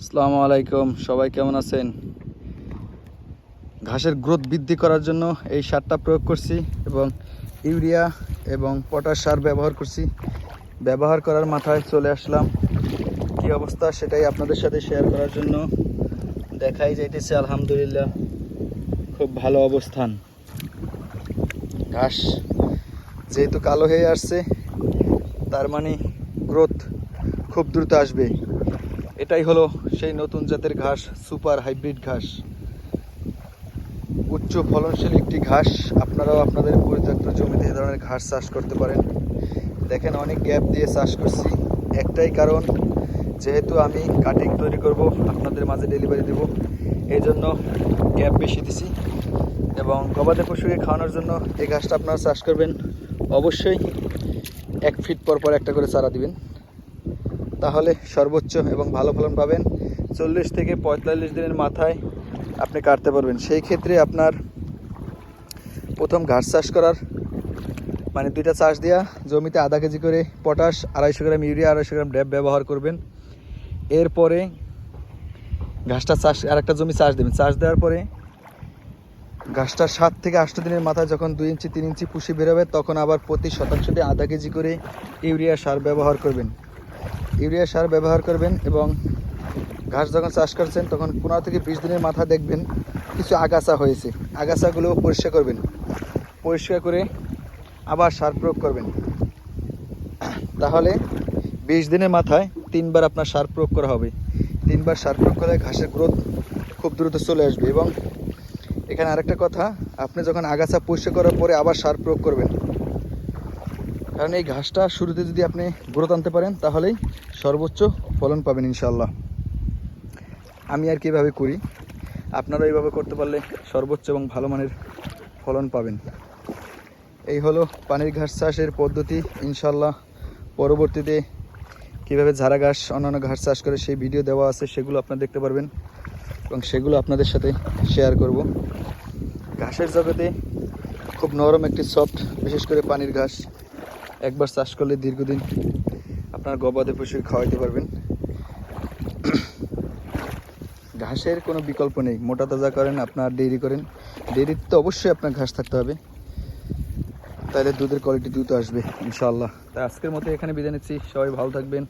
আসসালামু আলাইকুম, সবাই কেমন আছেন? ঘাসের গ্রোথ বৃদ্ধি করার জন্য এই সারটা প্রয়োগ করছি এবং ইউরিয়া এবং পটাশ সার ব্যবহার করছি। ব্যবহার করার মাথায় চলে আসলাম। কি অবস্থা সেটাই আপনাদের সাথে শেয়ার করার জন্য দেখাই যাইতেছে, আলহামদুলিল্লাহ, খুব ভালো অবস্থান। ঘাস যেহেতু কালো হয়ে আসছে, তার মানে গ্রোথ খুব দ্রুত আসবে। এটাই হলো সেই নতুন জাতের ঘাস, সুপার হাইব্রিড ঘাস। উচ্চ ফলনশীল একটি ঘাস। আপনারাও আপনাদের পরিত্যক্ত জমিতে এ ধরনের ঘাস চাষ করতে পারেন। দেখেন অনেক গ্যাপ দিয়ে চাষ করছি। একটাই কারণ, যেহেতু আমি কাটিং তৈরি করব, আপনাদের মাঝে ডেলিভারি দেব এই জন্য গ্যাপ বেশি দিছি। এবং গবাদি পশুকে খাওয়ানোর জন্য এই ঘাসটা আপনারা চাষ করবেন। অবশ্যই এক ফিট পর পর একটা করে চারা দিবেন। তাহলে সর্বোচ্চ এবং ভালো ফলন পাবেন। চল্লিশ থেকে পঁয়তাল্লিশ দিনের মাথায় আপনি কাটতে পারবেন। সেই ক্ষেত্রে আপনার প্রথম ঘাস চাষ করার মানে দুইটা চাষ দেওয়া জমিতে আধা কেজি করে পটাশ, আড়াইশো গ্রাম ইউরিয়া, আড়াইশো গ্রাম ড্যাব ব্যবহার করবেন। এরপরে ঘাসটা চাষ আর একটা জমি চাষ দেবেন। চাষ দেওয়ার পরে ঘাসটা সাত থেকে আট দিনের মাথায় যখন দুই ইঞ্চি, তিন ইঞ্চি পুষি বেরোবে, তখন আবার প্রতি শতাংশ দিয়ে আধা কেজি করে ইউরিয়া সার ব্যবহার করবেন। ইউরিয়া সার ব্যবহার করবেন এবং ঘাস যখন চাষ করছেন, তখন পনেরো থেকে বিশ দিনের মাথা দেখবেন কিছু আগাছা হয়েছে। আগাছাগুলো পরিষ্কার করবেন। পরিষ্কার করে আবার সার প্রয়োগ করবেন। তাহলে বিশ দিনের মাথায় তিনবার আপনার সার প্রয়োগ করা হবে। তিনবার সার প্রয়োগ করলে ঘাসের গ্রোথ খুব দ্রুত চলে আসবে এবং এখানে আরেকটা কথা, আপনি যখন আগাছা পরিষ্কার করার পরে আবার সার প্রয়োগ করবেন। কারণ এই ঘাসটা শুরুতে যদি আপনি গ্রোথ আনতে পারেন, তাহলেই সর্বোচ্চ ফলন পাবেন ইনশাল্লাহ আমি আর কীভাবে করি। আপনারা এইভাবে করতে পারলে সর্বোচ্চ এবং ভালো মানের ফলন পাবেন। এই হলো পানির ঘাস চাষের পদ্ধতি। ইনশাল্লাহ পরবর্তীতে কীভাবে ঝাড়া ঘাস, অন্যান্য ঘাস চাষ করে সেই ভিডিও দেওয়া আছে, সেগুলো আপনারা দেখতে পারবেন এবং সেগুলো আপনাদের সাথে শেয়ার করব। ঘাসের জগতে খুব নরম একটি সফট, বিশেষ করে পানির ঘাস। একবার চাষ করলে দীর্ঘদিন আপনার গবাদি পশু খাওয়াইতে পারবেন। ঘাসের কোনো বিকল্প নেই। মোটা তাজা করেন, আপনার ডেইরি করেন। ডেইরিতে তো অবশ্যই আপনার ঘাস থাকতে হবে। তাহলে দুধের কোয়ালিটি দ্রুত আসবে ইনশাল্লাহ তাই আজকের মতো এখানে বিদায় নিচ্ছি। সবাই ভালো থাকবেন,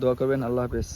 দোয়া করবেন, আল্লাহ হাফেজ।